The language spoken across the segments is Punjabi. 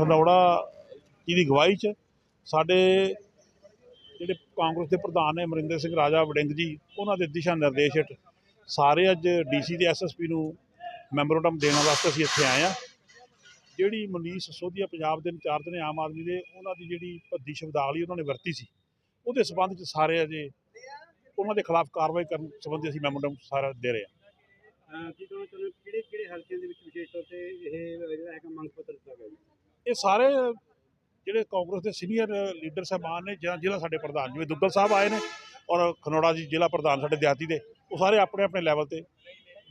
ਖੰਡੌੜਾ ਜੀ ਦੀ ਅਗਵਾਈ 'ਚ ਸਾਡੇ ਜਿਹੜੇ ਕਾਂਗਰਸ ਦੇ ਪ੍ਰਧਾਨ ਨੇ ਅਮਰਿੰਦਰ ਸਿੰਘ ਰਾਜਾ ਵੜਿੰਗ ਜੀ, ਉਹਨਾਂ ਦੇ ਦਿਸ਼ਾ ਨਿਰਦੇਸ਼ ਹੇਠ ਸਾਰੇ ਅੱਜ ਡੀਸੀ ਤੇ ਐਸਐਸਪੀ ਨੂੰ ਮੈਮੋਰੰਡਮ ਦੇਣ ਵਾਸਤੇ ਅਸੀਂ ਇੱਥੇ ਆਏ ਆ ਜਿਹੜੀ ਮਨੀਸ਼ ਸੋਧੀਆ ਪੰਜਾਬ ਦੇ ਇੰਚਾਰਜ ਨੇ ਆਮ ਆਦਮੀ ਦੇ, ਉਹਨਾਂ ਦੀ ਜਿਹੜੀ ਭੱਦੀ ਸ਼ਬਦਾਵਲੀ ਉਹਨਾਂ ਨੇ ਵਰਤੀ ਸੀ, ਉਹਦੇ ਸਬੰਧ 'ਚ ਸਾਰੇ ਅਜੇ ਉਹਨਾਂ ਦੇ ਖਿਲਾਫ ਕਾਰਵਾਈ ਕਰਨ ਸੰਬੰਧੀ ਅਸੀਂ ਮੈਮੋਰੰਡਮ ਸਾਰਾ ਦੇ ਰਹੇ ਹਾਂ। ਅਹ ਕੀ ਕਿਹੜੇ ਕਿਹੜੇ ਹਲਕਿਆਂ ਦੇ ਵਿੱਚ ਵਿਸ਼ੇਸ਼ ਤੌਰ ਤੇ ਇਹ ਜਿਹੜਾ ਹੈਗਾ ਮੰਗ ਪੱਤਰ ਦਿੱਤਾ ਗਿਆ ਇਹ ਸਾਰੇ ਜਿਹੜੇ ਕਾਂਗਰਸ ਦੇ ਸੀਨੀਅਰ ਲੀਡਰ ਸਾਹਿਬਾਨ ਨੇ ਜਾਂ ਜ਼ਿਲ੍ਹਾ ਸਾਡੇ ਪ੍ਰਧਾਨ ਜਿਵੇਂ ਦੁੱਗਲ ਸਾਹਿਬ ਆਏ ਨੇ ਔਰ ਖਨੌੜਾ ਜੀ ਜ਼ਿਲ੍ਹਾ ਪ੍ਰਧਾਨ ਸਾਡੇ ਦਿਹਾਤੀ ਦੇ ਉਹ ਸਾਰੇ ਆਪਣੇ ਆਪਣੇ ਲੈਵਲ ਤੇ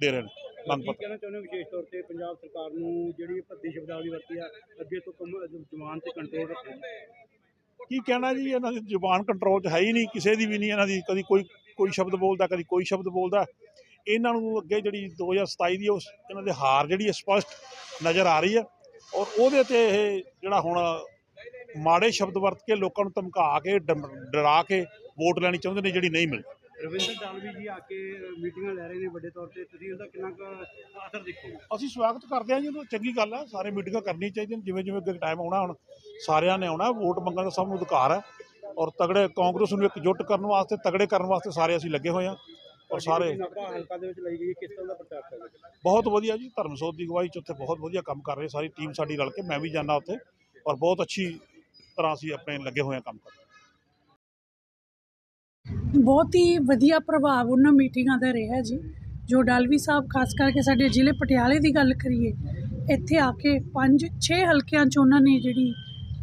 ਦੇ ਰਹੇ ਨੇ ਮੰਗ ਪੱਤਰ। ਕਹਿਣਾ ਚਾਹੁੰਦੇ ਵਿਸ਼ੇਸ਼ ਤੌਰ ਤੇ ਪੰਜਾਬ ਸਰਕਾਰ ਨੂੰ ਜਿਹੜੀ ਭੱਦੀ ਸ਼ਬਦਾਵਲੀ ਵਰਤੀ ਆ ਅੱਗੇ ਤੋਂ ਜਵਾਨ ਤੇ ਕੰਟਰੋਲ ਕੀ ਕਹਿਣਾ ਜੀ ਇਹਨਾਂ ਦੀ ਜ਼ੁਬਾਨ ਕੰਟਰੋਲ 'ਚ ਹੈ ਹੀ ਨਹੀਂ ਕਿਸੇ ਦੀ ਵੀ ਨਹੀਂ ਇਹਨਾਂ ਦੀ ਕਦੀ ਕੋਈ ਕੋਈ ਸ਼ਬਦ ਬੋਲਦਾ ਕਦੀ ਕੋਈ ਸ਼ਬਦ ਬੋਲਦਾ। ਇਹਨਾਂ ਨੂੰ ਅੱਗੇ ਜਿਹੜੀ 2027 ਦੀ ਉਸ ਇਹਨਾਂ ਦੇ ਹਾਰ ਜਿਹੜੀ ਸਪਸ਼ਟ ਨਜ਼ਰ ਆ ਰਹੀ ਹੈ। ਔਰ ਉਹਦੇ ਤੇ ਇਹ ਜਿਹੜਾ ਹੁਣ ਮਾੜੇ ਸ਼ਬਦ ਵਰਤ ਕੇ ਲੋਕਾਂ ਨੂੰ ਧਮਕਾ ਕੇ ਡਰਾ ਕੇ ਵੋਟ ਲੈਣੀ ਚਾਹੁੰਦੇ ਨੇ ਜਿਹੜੀ ਨਹੀਂ ਮਿਲਦੀ ਰਵਿੰਦਰ ਦਾਲਵੀ ਜੀ ਆ ਕੇ ਮੀਟਿੰਗਾਂ ਲੈ ਰਹੇ ਨੇ ਵੱਡੇ ਤੌਰ ਤੇ ਤੁਸੀਂ ਉਹਦਾ ਕਿੰਨਾ ਕੁ ਅਸਰ ਦੇਖੋਗੇ? ਅਸੀਂ ਸਵਾਗਤ ਕਰਦੇ ਹਾਂ ਜੀ ਉਹਨੂੰ ਚੰਗੀ ਗੱਲ ਹੈ ਸਾਰੇ ਮੀਟਿੰਗਾਂ ਕਰਨੀਆਂ ਚਾਹੀਦੀਆਂ ਜਿਵੇਂ ਜਿਵੇਂ ਅੱਗੇ ਟਾਈਮ ਆਉਣਾ ਹੁਣ ਸਾਰਿਆਂ ਨੇ ਆਉਣਾ ਵੋਟ ਮੰਗਣ ਦਾ ਸਭ ਨੂੰ ਅਧਿਕਾਰ ਹੈ। ਔਰ ਤਗੜੇ ਕਾਂਗਰਸ ਨੂੰ ਇਕਜੁੱਟ ਕਰਨ ਵਾਸਤੇ ਤਗੜੇ ਕਰਨ ਵਾਸਤੇ ਸਾਰੇ ਅਸੀਂ ਲੱਗੇ ਹੋਏ ਹਾਂ। ਔਰ ਸਾਰੇ। ਨਾਪਾ ਹਲਕਾ ਦੇ ਵਿੱਚ ਲਈ ਗਈ ਹੈ, ਕਿਸ ਤਰ੍ਹਾਂ ਦਾ ਪ੍ਰਚਾਰ ਚੱਲ ਰਿਹਾ? ਬਹੁਤ ਵਧੀਆ ਜੀ ਧਰਮਸੋਤ ਦੀ ਅਗਵਾਈ 'ਚ ਉੱਥੇ ਬਹੁਤ ਵਧੀਆ ਕੰਮ ਕਰ ਰਹੇ ਸਾਰੀ ਟੀਮ ਸਾਡੀ ਰਲ ਕੇ ਮੈਂ ਵੀ ਜਾਣਾ ਉੱਥੇ ਔਰ ਬਹੁਤ ਅੱਛੀ ਤਰ੍ਹਾਂ ਅਸੀਂ ਆਪਣੇ ਲੱਗੇ ਹੋਏ ਹਾਂ ਕੰਮ ਕਰਨ। ਬਹੁਤ ਹੀ ਵਧੀਆ ਪ੍ਰਭਾਵ ਉਹਨਾਂ ਮੀਟਿੰਗਾਂ ਦਾ ਰਿਹਾ ਜੀ। ਜੋ ਡਾਲਵੀ ਸਾਹਿਬ ਖਾਸ ਕਰਕੇ ਸਾਡੇ ਜ਼ਿਲ੍ਹੇ ਪਟਿਆਲੇ ਦੀ ਗੱਲ ਕਰੀਏ ਇੱਥੇ ਆ ਕੇ 5 6 ਹਲਕਿਆਂ 'ਚ ਉਹਨਾਂ ਨੇ ਜਿਹੜੀ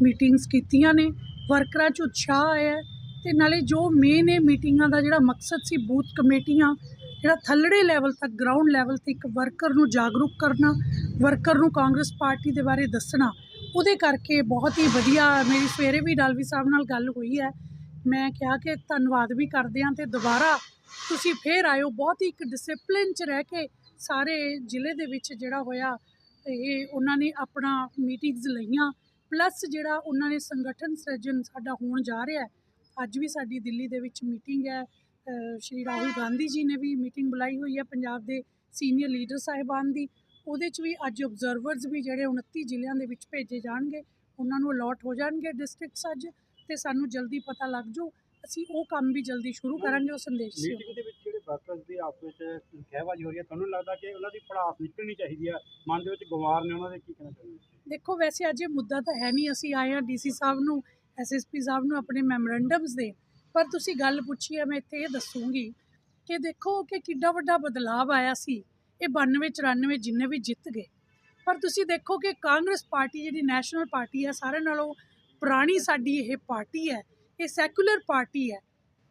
ਮੀਟਿੰਗਸ ਕੀਤੀਆਂ ਨੇ। ਵਰਕਰਾਂ 'ਚ ਉਤਸ਼ਾਹ ਆਇਆ ਹੈ। ਤੇ ਨਾਲੇ ਜੋ ਮੇਨ ਇਹ ਮੀਟਿੰਗਾਂ ਦਾ ਜਿਹੜਾ ਮਕਸਦ ਸੀ ਬੂਥ ਕਮੇਟੀਆਂ, ਜਿਹੜਾ ਥੱਲੜੇ ਲੈਵਲ ਤੱਕ ਗਰਾਊਂਡ ਲੈਵਲ ਤੇ ਇੱਕ ਵਰਕਰ ਨੂੰ ਜਾਗਰੂਕ ਕਰਨਾ ਵਰਕਰ ਨੂੰ ਕਾਂਗਰਸ ਪਾਰਟੀ ਦੇ ਬਾਰੇ ਦੱਸਣਾ, ਉਹਦੇ ਕਰਕੇ ਬਹੁਤ ਹੀ ਵਧੀਆ ਮੇਰੀ ਸਵੇਰੇ ਵੀ ਡਾਲਵੀ ਸਾਹਿਬ ਨਾਲ ਗੱਲ ਹੋਈ ਹੈ। ਮੈਂ ਕਿਹਾ ਕਿ ਧੰਨਵਾਦ ਵੀ ਕਰਦੇ ਹਾਂ ਤੇ ਦੁਬਾਰਾ ਤੁਸੀਂ ਫੇਰ ਆਇਓ। ਬਹੁਤ ਹੀ ਇੱਕ ਡਿਸਪਲਿਨ ਚ ਰਹਿ ਕੇ ਸਾਰੇ ਜ਼ਿਲ੍ਹੇ ਦੇ ਵਿੱਚ ਜਿਹੜਾ ਹੋਇਆ, ਇਹ ਉਹਨਾਂ ਨੇ ਆਪਣਾ ਮੀਟਿੰਗਸ ਲਈਆਂ ਪਲੱਸ ਜਿਹੜਾ ਉਹਨਾਂ ਨੇ ਸੰਗਠਨ ਸਿਰਜਣ ਸਾਡਾ ਹੋਣ ਜਾ ਰਿਹਾ ਹੈ ਅੱਜ ਵੀ ਸਾਡੀ ਦਿੱਲੀ ਦੇ ਵਿੱਚ ਮੀਟਿੰਗ ਹੈ। ਸ਼੍ਰੀ ਰਾਹੁਲ ਗਾਂਧੀ ਜੀ ਨੇ ਵੀ ਮੀਟਿੰਗ ਬੁਲਾਈ ਹੋਈ ਹੈ ਪੰਜਾਬ ਦੇ ਸੀਨੀਅਰ ਲੀਡਰ ਸਾਹਿਬਾਨ ਦੀ। ਉਹਦੇ 'ਚ ਵੀ ਅੱਜ ਆਬਜ਼ਰਵਰਸ ਵੀ ਜਿਹੜੇ 29 ਜ਼ਿਲ੍ਹਿਆਂ ਦੇ ਵਿੱਚ ਭੇਜੇ ਜਾਣਗੇ। ਉਹਨਾਂ ਨੂੰ ਅਲਾਟ ਹੋ ਜਾਣਗੇ ਡਿਸਟ੍ਰਿਕਟਸ ਅੱਜ ਤੇ ਸਾਨੂੰ ਜਲਦੀ ਪਤਾ ਲੱਗ ਜੂ। ਅਸੀਂ ਉਹ ਕੰਮ ਵੀ ਜਲਦੀ ਸ਼ੁਰੂ ਕਰਾਂਗੇ ਉਹ ਸੰਦੇਸ਼ ਸੀ ਮੀਟਿੰਗ ਦੇ ਵਿੱਚ ਜਿਹੜੇ ਵਰਕਰਸ ਦੀ ਆਪਸ ਵਿੱਚ ਖਹਿਬਾਜ਼ੀ ਹੋ ਰਹੀ ਹੈ ਤੁਹਾਨੂੰ ਲੱਗਦਾ ਕਿ ਉਹਨਾਂ ਦੀ ਪੜਾਸ ਨਿਕਲਣੀ ਚਾਹੀਦੀ ਆ ਮਨ ਦੇ ਵਿੱਚ ਗਵਾਰ ਨੇ ਉਹਨਾਂ ਦੇ ਕੀ ਕਹਿਣਾ ਚਾਹੁੰਦੇ ਹੋ? ਦੇਖੋ ਵੈਸੇ ਅੱਜ ਇਹ ਮੁੱਦਾ ਤਾਂ ਹੈ ਨਹੀਂ ਅਸੀਂ ਆਏ ਹਾਂ ਡੀਸੀ ਸਾਹਿਬ ਨੂੰ। ਐਸਐਸਪੀ ਸਾਹਿਬ ਨੂੰ ਆਪਣੇ ਮੈਮੋਰੈਂਡਮਸ ਦੇ। ਪਰ ਤੁਸੀਂ ਗੱਲ ਪੁੱਛੀ ਹੈ, ਮੈਂ ਇੱਥੇ ਇਹ ਦੱਸੂਗੀ ਕਿ ਦੇਖੋ ਕਿ ਕਿੱਡਾ ਵੱਡਾ ਬਦਲਾਅ ਆਇਆ ਸੀ। ਇਹ 92 94 ਜਿੰਨੇ ਵੀ ਜਿੱਤ ਗਏ। ਪਰ ਤੁਸੀਂ ਦੇਖੋ ਕਿ ਕਾਂਗਰਸ ਪਾਰਟੀ ਜਿਹੜੀ ਨੈਸ਼ਨਲ ਪਾਰਟੀ ਹੈ, ਸਾਰਿਆਂ ਨਾਲੋਂ ਪੁਰਾਣੀ ਸਾਡੀ ਇਹ ਪਾਰਟੀ ਹੈ, ਇਹ ਸੈਕੂਲਰ ਪਾਰਟੀ ਹੈ।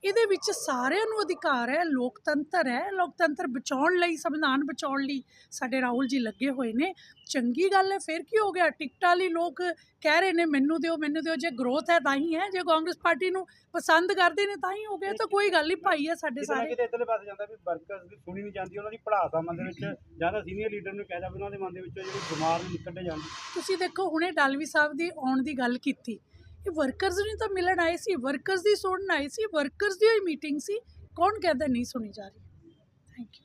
ਇਹਦੇ ਵਿੱਚ ਸਾਰਿਆਂ ਨੂੰ ਅਧਿਕਾਰ ਹੈ ਲੋਕਤੰਤਰ ਹੈ। ਲੋਕਤੰਤਰ ਬਚਾਉਣ ਲਈ ਸੰਵਿਧਾਨ ਬਚਾਉਣ ਲਈ ਸਾਡੇ ਰਾਹੁਲ ਜੀ ਲੱਗੇ ਹੋਏ ਨੇ। ਚੰਗੀ ਗੱਲ ਹੈ ਫਿਰ ਕੀ ਹੋ ਗਿਆ? ਟਿਕਟਾਂ ਲਈ ਲੋਕ ਕਹਿ ਰਹੇ ਨੇ ਮੈਨੂੰ ਦਿਓ ਮੈਨੂੰ ਦਿਓ ਜੇ ਗਰੋਥ ਹੈ ਤਾਂ ਹੀ ਹੈ ਜੇ ਕਾਂਗਰਸ ਪਾਰਟੀ ਨੂੰ ਪਸੰਦ ਕਰਦੇ ਨੇ ਤਾਂ ਹੀ ਹੋ ਗਿਆ ਤਾਂ ਕੋਈ ਗੱਲ ਨਹੀਂ ਭਾਈ ਹੈ ਸਾਡੇ ਸਾਰੇ। ਕਿਤੇ ਇੱਧਰਲੇ ਪਾਸੇ ਜਾਂਦਾ ਵੀ ਵਰਕਰਸ ਦੀ ਸੁਣੀ ਨਹੀਂ ਜਾਂਦੀ ਉਹਨਾਂ ਦੀ ਪੜਾਸ ਮਨ ਦੇ ਵਿੱਚ ਜਾਂ ਤਾਂ ਸੀਨੀਅਰ ਲੀਡਰ ਨੂੰ ਕਹਿ ਜਾਵੇ ਉਹਨਾਂ ਦੇ ਮਨ ਦੇ ਵਿੱਚੋਂ ਜਿਹੜੀ ਬਿਮਾਰ ਨਿਕਲਦੇ ਜਾਂਦੀ। ਤੁਸੀਂ ਦੇਖੋ ਹੁਣੇ ਡਾਲਵੀ ਸਾਹਿਬ ਦੀ ਆਉਣ ਦੀ ਗੱਲ ਕੀਤੀ। ਇਹ ਵਰਕਰਸ ਨੂੰ ਤਾਂ ਮਿਲਣ ਆਏ ਸੀ ਵਰਕਰਸ ਦੀ ਸੁਣਨ ਆਏ ਸੀ ਵਰਕਰਸ ਦੀ ਹੋਈ ਮੀਟਿੰਗ ਸੀ, ਕੌਣ ਕਹਿੰਦਾ ਨਹੀਂ ਸੁਣੀ ਜਾ ਰਹੀ? Thank you